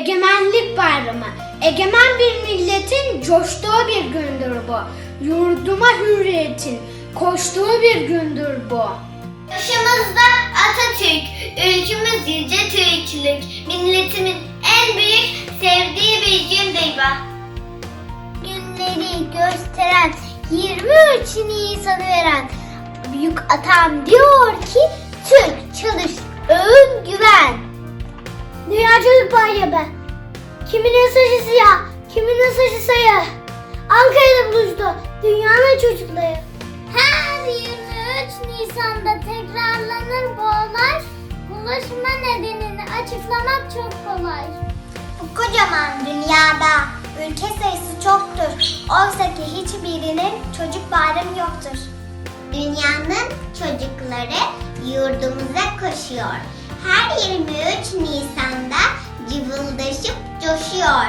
Büyük Bayramı. Egemen bir milletin coştuğu bir gündür bu. Yurduma hürriyetin koştuğu bir gündür bu. Başımızda Atatürk, ülkümüz yüce Türklük, milletimin en büyük sevdiği bir gündür bu. Günleri gösteren 23 Nisan'ı veren büyük atam diyor ki Türk çalış, öğün güven. Dünya Çocuk Bayramı. Kiminin saçı siyah, kiminin saçı sayı. Ankara'da buluştu dünyanın çocukları. Her 23 Nisan'da tekrarlanır bu olay. Buluşma nedenini açıklamak çok kolay. Bu kocaman dünyada ülke sayısı çoktur. Oysa ki hiçbirinin çocuk bayramı yoktur. Dünyanın çocukları yurdumuza koşuyor. Her 23 Nisan'da cıvıldaşıp coşuyor.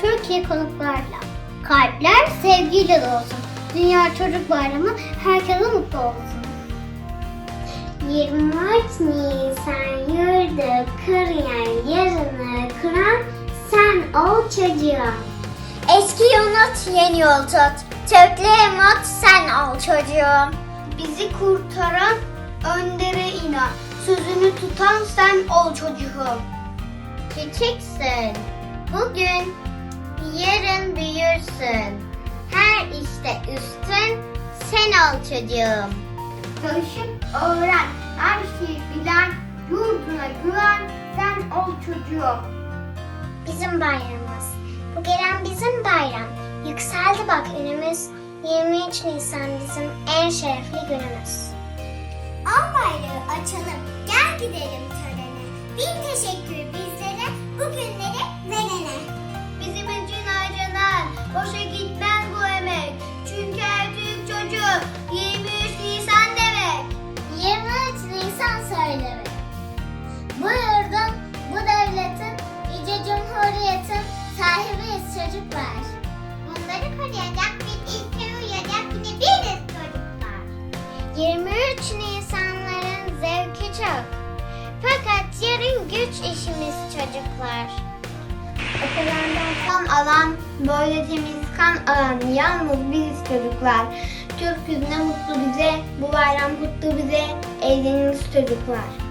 Türkiye konuklarla. Kalpler sevgiyle dolsun. Dünya Çocuk Bayramı herkese mutlu olsun. 23 Nisan yurdu kırıyan yarını kuran sen ol çocuğum. Eski unut yeni yol tut. Tökle umut sen ol çocuğum. Bizi kurtaran öndere inan. Sözünü tutan sen ol çocuğum. Küçüksün. Bugün yarın büyürsün. Her işte üstün sen ol çocuğum. Çalışıp öğren, her şeyi bilen, yurduna güven, sen ol çocuğum. Bizim bayramımız. Bu gelen bizim bayram. Yükseldi bak önümüz. 23 Nisan bizim en şerefli günümüz. Al bayrağı açalım, gel gidelim törene. Bin teşekkür bizlere, bu günleri verene. Bizim için harcanan, boşa gitmez güç işimiz çocuklar. Okullardan kan alan, böyle temiz kan alan yalnız biziz çocuklar. Türk yüzüne mutlu bize, bu bayram kutlu bize, eğleniniz çocuklar.